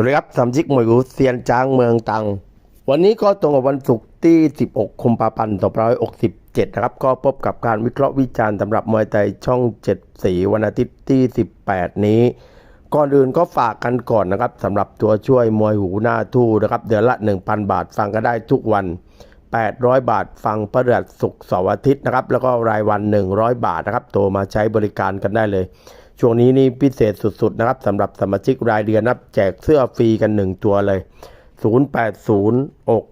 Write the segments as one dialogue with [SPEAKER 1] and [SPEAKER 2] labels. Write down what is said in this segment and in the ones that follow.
[SPEAKER 1] วัสดีครับสามชิกมวยกูเซียนจางเมืองตัง วันนี้ก็ตรงกับวันศุกร์ที่ 16 คุมภาพันธ์2567 นะครับ ก็พบกับการวิเคราะห์วิจารณ์สำหรับมวยไทยช่อง 7 สีวันอาทิตย์ที่ 18 นี้ ก่อนอื่นก็ฝากกันก่อนนะครับสำหรับตัวช่วยมวยหูหน้าทู่นะครับเดือนละ 1,000 บาทฟังก็ได้ทุกวัน 800 บาทฟังประหัสศุกร์เสาร์อาทิตย์นะครับแล้วก็รายวัน 100 บาทนะครับโทรมาใช้บริการกันได้เลย ช่วงนี้นี่พิเศษสุดๆนะครับสำหรับสมาชิกรายเดือนนับแจกเสื้อฟรีกัน 1 ตัวเลย 080อก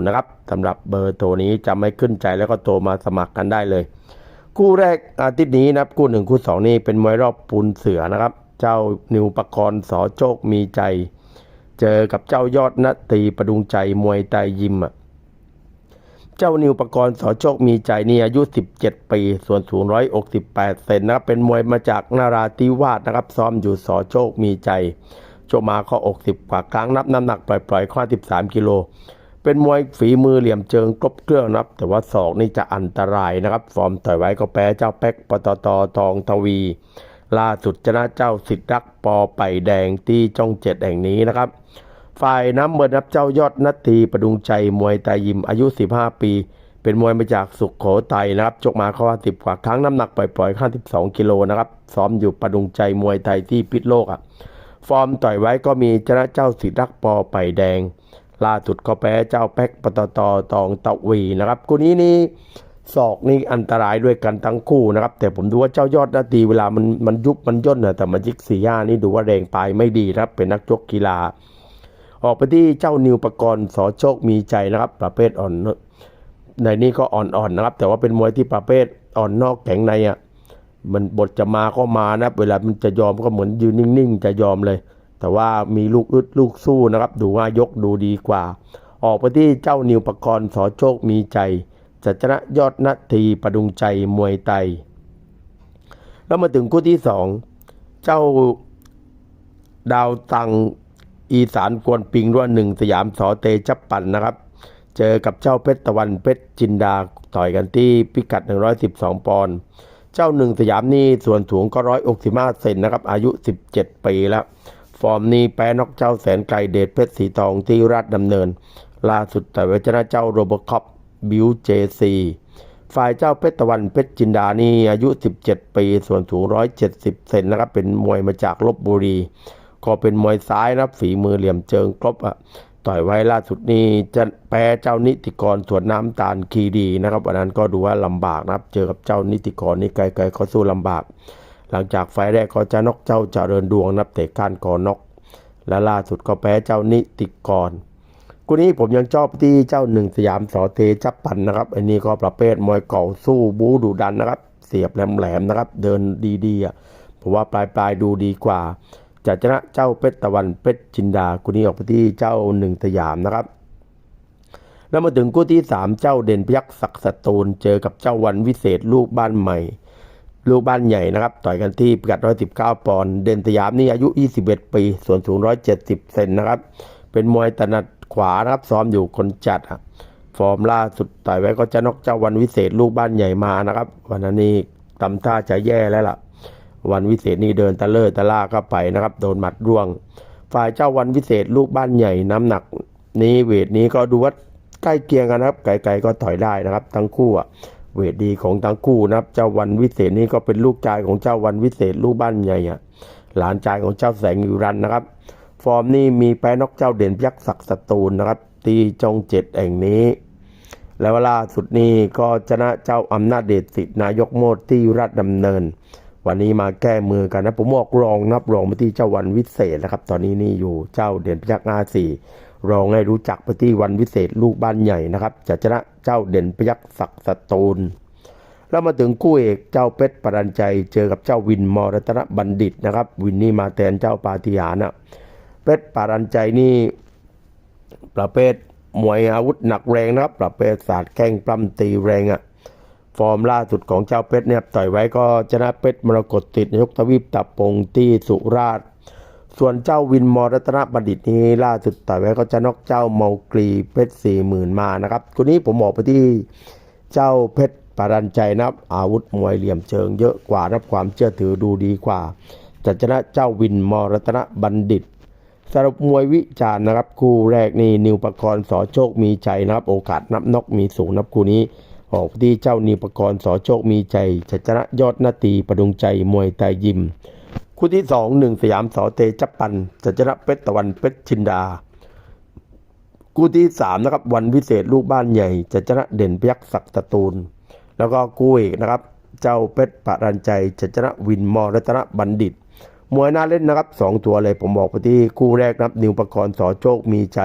[SPEAKER 1] 330220 นะครับสำหรับเบอร์โทรนี้จะไม่ขึ้นใจแล้วก็โทรมาสมัครกันได้เลย คู่แรกอาทิตย์นี้นะครับคู่หนึ่งคู่สองนี่เป็นมวยรอบปูนเสือนะครับ เจ้านิวประกรณ์สอโชคมีใจ เจอกับเจ้ายอดนาตีประดุงใจมวยไตยิมอะ เจ้านิวประกรณ์สอโชคมีใจนี่อายุ 17 ปี ส่วนสูง 168 เซนนะครับ เป็นมวยมาจากนาราธิวาสนะครับ ซ้อมอยู่สอโชคมีใจ โชมาข้ออก10กว่าครั้งนับน้ำหนักปล่อยๆ ข้อ 13 กิโล เป็นมวยฝีมือเหลี่ยมเจิงครบเครื่องนะครับ แต่ว่าศอกนี่จะอันตรายนะครับ ฟอร์มต่อยไว้ก็แพ้เจ้าแป๊กปตตทองทวี ล่าสุดชนะเจ้าสิทธิ์รักปอไปแดงที่จ้องเจ็ดแห่งนี้นะครับ ฝ่ายน้ำเมินรับเจ้ายอดนัตตีประดุงใจมวยไตายิมอายุ 15 ปี เป็นมวยมาจากสุขโขทัยนะครับจกมาเขาว่าสิบกว่าครั้งน้ำหนักปล่อยๆ52กิโลนะครับซ้อมอยู่ประดุงใจมวยไทยที่พิษโลกอะฟอร์มต่อยไว้ก็มีชนะเจ้าสิริรักปอไป่แดง ล่าสุดก็แพ้เจ้าแป๊กปตตตองตะวีนะครับคู่นี้นี่ศอกนี่อันตรายด้วยกันทั้งคู่นะครับ แต่ผมดูว่าเจ้ายอดนาตีเวลามันมันยุบมันย่นนะแต่มันยิกสี่ย่านี่ดูว่าแรงปลายไม่ดีครับเป็นนักชกกีฬา ออกไปที่เจ้านิวประกรณ์สอโชคมีใจนะครับประเภทอ่อน ในนี้ก็อ่อนๆนะครับ แต่ว่าเป็นมวยที่ประเภทอ่อนนอกแข็งในอะมันบทจะมาก็มานะ เวลามันจะยอมก็เหมือนยืนนิ่งๆ จะยอมเลย แต่ว่ามีลูกอึดลูกสู้นะครับ ดูว่ายกดูดีกว่า ออกไปที่เจ้านิวประกรณ์สอโชคมีใจจัชนะยอดนาทีประดุงใจมวยไต แล้วมาถึงคู่ที่สองเจ้าดาวตัง อีสานกวนปิงร่วหนึ่งสยามสอเตจับปั่นนะครับ เจอกับเจ้าเพชรตะวันเพชรจินดาต่อยกันที่พิกัด 112 ปอนด์เจ้าหนึ่งสยามนี่ส่วนสูงก็ร้อยอกสิมาเซนนะครับ อายุ 17 ปีแล้ว ฟอร์มนี้แพ้นอกเจ้าแสนไกลเดชเพชรสีทองที่ราชดำเนิน ล่าสุดแต่เวชนะเจ้าโรบคอปบิวเจซีฝ่ายเจ้าเพชรตะวันเพชรจินดานี่อายุ 17 ปี ส่วนสูง 170 เซนนะครับ เป็นมวยมาจากลบบุรี ก็เป็นมวยซ้ายนะครับฝีมือเหลี่ยมเจิงครบอะต่อยไว้ล่าสุดนี้จะแพ้เจ้านิติกรสวนน้ำตาลคีดีนะครับวันนั้นก็ดูว่าลำบากนะครับ เจอกับเจ้านิติกรนี่ไกลๆเขาสู้ลำบาก หลังจากไฟแรกก็จะนกเจ้าเจริญดวงนับเตะก้านคอนก และล่าสุดก็แพ้เจ้านิติกรกูนี้ผมยังชอบที่เจ้าหนึ่งสยามสอเทจับปันนะครับ อันนี้ก็ประเภทมวยเก่าสู้บูดุดันนะครับ เสียบแหลมๆนะครับ เดินดีๆอะผมว่าปลายๆดูดีกว่า จะชนะเจ้าเพชรตะวันเพชรจินดาคู่นี้ออกไปที่เจ้าหนึ่งสยามนะครับ แล้วมาถึงคู่ที่สามเจ้าเด่นพยักษ์ศักดิ์สตูลเจอกับเจ้าวันวิเศษลูกบ้านใหม่ ลูกบ้านใหญ่นะครับ ต่อยกันที่พิกัด 119 ปอนด์เด่นสยามนี่อายุ 21 ปี ส่วนสูง 170 เซนนะครับ เป็นมวยถนัดขวานะครับซ้อมอยู่คนจัดอะฟอร์มล่าสุดต่อยไว้ก็จะนอกเจ้าวันวิเศษลูกบ้านใหญ่มานะครับ วันนั้นนี่ตำท่าจะแย่แล้วล่ะ วันวิเศษนี่เดินตะเลอตะล่าเข้าไปนะครับ โดนหมัดร่วง ฝ่ายเจ้าวันวิเศษลูกบ้านใหญ่น้ำหนัก นี้เวทนี้ก็ดูว่าใกล้เคียงกันนะครับ ไกลๆก็ถอยได้นะครับ ทั้งคู่อะเวทดีของทั้งคู่นะครับ เจ้าวันวิเศษนี่ก็เป็นลูกชายของเจ้าวันวิเศษลูกบ้านใหญ่อะหลานชายของเจ้าแสงอยู่รันนะครับ ฟอร์มนี่มีแพ้นกเจ้าเด่นพยักษ์ศักดิ์สตูลนะครับ ตีจงเจ็ดแห่งนี้ แล้วล่าสุดนี้ก็ชนะเจ้าอำนาจเดชสิทธินายกโมดที่ราชดำเนิน วันนี้มาแก้มือกันนะ ผมบอกรองนับรองไปที่เจ้าวันวิเศษนะครับ ตอนนี้นี่อยู่เจ้าเด่นพยักษ์อาสี่รองให้รู้จักไปที่วันวิเศษลูกบ้านใหญ่นะครับจะชนะเจ้าเด่นพยักษ์ศักดิ์สตูลแล้วมาถึงคู่เอกเจ้าเพชรปรันใจเจอกับเจ้าวินมอรัตนบัณฑิตนะครับ วินนี่มาแทนเจ้าปาฏิหาริย์นะเพชรปรันใจนี่ประเภทมวยอาวุธหนักแรงนะครับ ประเภทศาสตร์แข้งปล้ำตีแรงอะ่ะ ฟอร์มล่าสุดของเจ้าเพชรเนี่ยต่อยไว้ก็ชนะเพชรมรกตติดยกทวีปตับปงที่สุราษฎร์ส่วนเจ้าวินมอรัตนบัณฑิตนี้ล่าสุดต่อยไว้ก็จะนอกเจ้าเมากรีเพชรสี่หมื่นมานะครับคนนี้ผมบอกไปที่เจ้าเพชรปารันใจนะครับอาวุธมวยเหลี่ยมเชิงเยอะกว่านับความเชื่อถือดูดีกว่าจะชนะเจ้าวินมรัตนบัณฑิตสรุปมวยวิจารณ์นะครับ คู่แรกนี่นิวประกรณ์สอโชคมีใจนะครับ โอกาสนับนกมีสูงนับคู่นี้ ออกที่เจ้านิวปกรณ์สอโชคมีใจจะชนะยอดนาตีประดุงใจมวยไตยิม คู่ที่สองหนึ่งสยามสอเตจับปันจะชนะเพชรตะวันเพชรชินดา คู่ที่สามนะครับวันวิเศษลูกบ้านใหญ่จะชนะเด่นพยักษ์ศักดิ์ตะตูน แล้วก็คู่เอกนะครับเจ้าเพชรปะรันใจจะชนะวินมอรัตนบัณฑิต มวยน่าเล่นนะครับสองตัวเลยผมบอกไปที่คู่แรกนะครับนิวปรกรณ์สอโชคมีใจ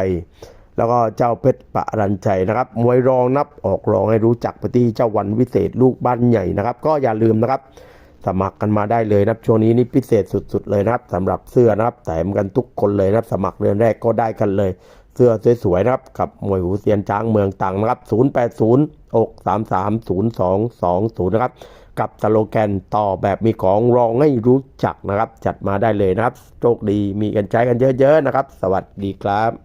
[SPEAKER 1] แล้วก็เจ้าเพชรปะรันใจนะครับ มวยรองนับออกรองให้รู้จักไปที่เจ้าวันวิเศษลูกบ้านใหญ่นะครับ ก็อย่าลืมนะครับ สมัครกันมาได้เลยนะครับช่วงนี้นี่พิเศษสุดๆเลยนะครับสำหรับเสื้อนะครับแถมกันทุกคนเลยนะครับ สมัครเดือนแรกก็ได้กันเลย เสื้อสวยๆนะครับกับมวยหูเซียนช้างเมืองตังนะครับ 080 6 3 3 0 2 2 0 นะครับกับสโลแกนต่อแบบมีของรองให้รู้จักนะครับ จัดมาได้เลยนะครับ โชคดีมีกันใช้กันเยอะๆนะครับ สวัสดีครับ